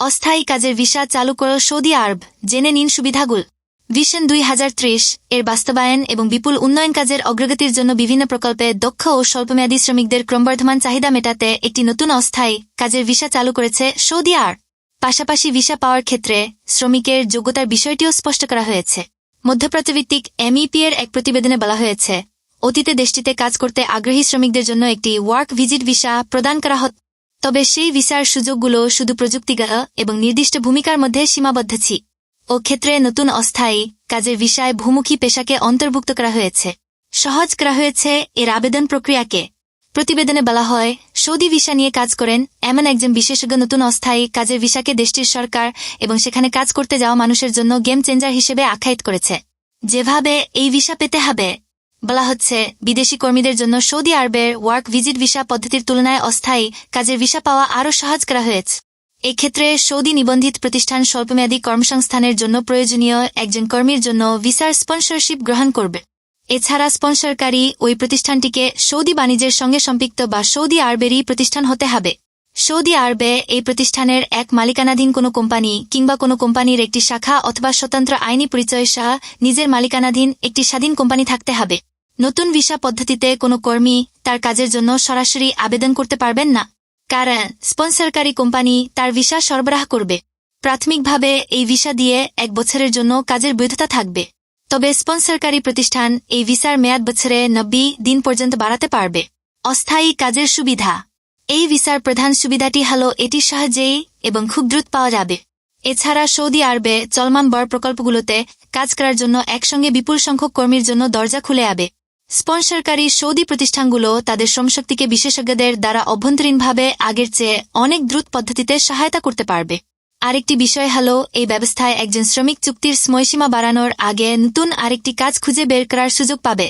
অস্থায়ী কাজের ভিসা চালু করল সৌদি আরব। জেনে নিন সুবিধাগুল। ভিশন দুই হাজার ত্রিশ এর বাস্তবায়ন এবং বিপুল উন্নয়ন কাজের অগ্রগতির জন্য বিভিন্ন প্রকল্পে দক্ষ ও স্বল্পমেয়াদী শ্রমিকদের ক্রমবর্ধমান চাহিদা মেটাতে একটি নতুন অস্থায়ী কাজের ভিসা চালু করেছে সৌদি আরব। পাশাপাশি ভিসা পাওয়ার ক্ষেত্রে শ্রমিকের যোগ্যতার বিষয়টিও স্পষ্ট করা হয়েছে। মধ্যপ্রাচ্যভিত্তিক এমইপি এর এক প্রতিবেদনে বলা হয়েছে, অতীতে দেশটিতে কাজ করতে আগ্রহী শ্রমিকদের জন্য একটি ওয়ার্ক ভিজিট ভিসা প্রদান করা হত। তবে সেই ভিসার সুযোগগুলো শুধু প্রযুক্তিগত এবং নির্দিষ্ট ভূমিকার মধ্যে সীমাবদ্ধ ছি। ও ক্ষেত্রে নতুন অস্থায়ী কাজের বিষয় ভূমুখী পেশাকে অন্তর্ভুক্ত করা হয়েছে। সহজ করা হয়েছে এর আবেদন প্রক্রিয়াকে। প্রতিবেদনে বলা হয়, সৌদি ভিসা নিয়ে কাজ করেন এমন একজন বিশেষজ্ঞ নতুন অস্থায়ী কাজের ভিসাকে দেশটির সরকার এবং সেখানে কাজ করতে যাওয়া মানুষের জন্য গেম চেঞ্জার হিসেবে আখ্যায়িত করেছে। যেভাবে এই ভিসা পেতে হবে বলা হচ্ছে, বিদেশি কর্মীদের জন্য সৌদি আরবের ওয়ার্ক ভিজিট ভিসা পদ্ধতির তুলনায় অস্থায়ী কাজের ভিসা পাওয়া আরও সহজ করা হয়েছে। এক্ষেত্রে সৌদি নিবন্ধিত প্রতিষ্ঠান স্বল্পমেয়াদী কর্মসংস্থানের জন্য প্রয়োজনীয় একজন কর্মীর জন্য ভিসার স্পন্সরশিপ গ্রহণ করবে। এছাড়া স্পন্সরকারী ওই প্রতিষ্ঠানটিকে সৌদি বাণিজ্যের সঙ্গে সম্পৃক্ত বা সৌদি আরবেরই প্রতিষ্ঠান হতে হবে। সৌদি আরবে এই প্রতিষ্ঠানের এক মালিকানাধীন কোনো কোম্পানি কিংবা কোনো কোম্পানির একটি শাখা অথবা স্বতন্ত্র আইনি পরিচয় সহ নিজের মালিকানাধীন একটি স্বাধীন কোম্পানি থাকতে হবে। নতুন ভিসা পদ্ধতিতে কোনো কর্মী তার কাজের জন্য সরাসরি আবেদন করতে পারবেন না। কারণ স্পন্সরকারী কোম্পানি তার ভিসা সরবরাহ করবে। প্রাথমিকভাবে এই ভিসা দিয়ে এক বছরের জন্য কাজের বৈধতা থাকবে। তবে স্পন্সরকারী প্রতিষ্ঠান এই ভিসার মেয়াদ বছরে নব্বই দিন পর্যন্ত বাড়াতে পারবে। অস্থায়ী কাজের সুবিধা। এই ভিসার প্রধান সুবিধাটি হল এটি সহজেই এবং খুব দ্রুত পাওয়া যাবে। এছাড়া সৌদি আরবে চলমান বড় প্রকল্পগুলোতে কাজ করার জন্য একসঙ্গে বিপুল সংখ্যক কর্মীর জন্য দরজা খুলে যাবে। স্পন্সরকারী সৌদি প্রতিষ্ঠানগুলো তাদের শ্রমশক্তিকে বিশেষজ্ঞদের দ্বারা অভ্যন্তরীণভাবে আগের চেয়ে অনেক দ্রুত পদ্ধতিতে সহায়তা করতে পারবে। আরেকটি বিষয় হল, এই ব্যবস্থায় একজন শ্রমিক চুক্তির সময়সীমা বাড়ানোর আগে নতুন আরেকটি কাজ খুঁজে বের করার সুযোগ পাবে।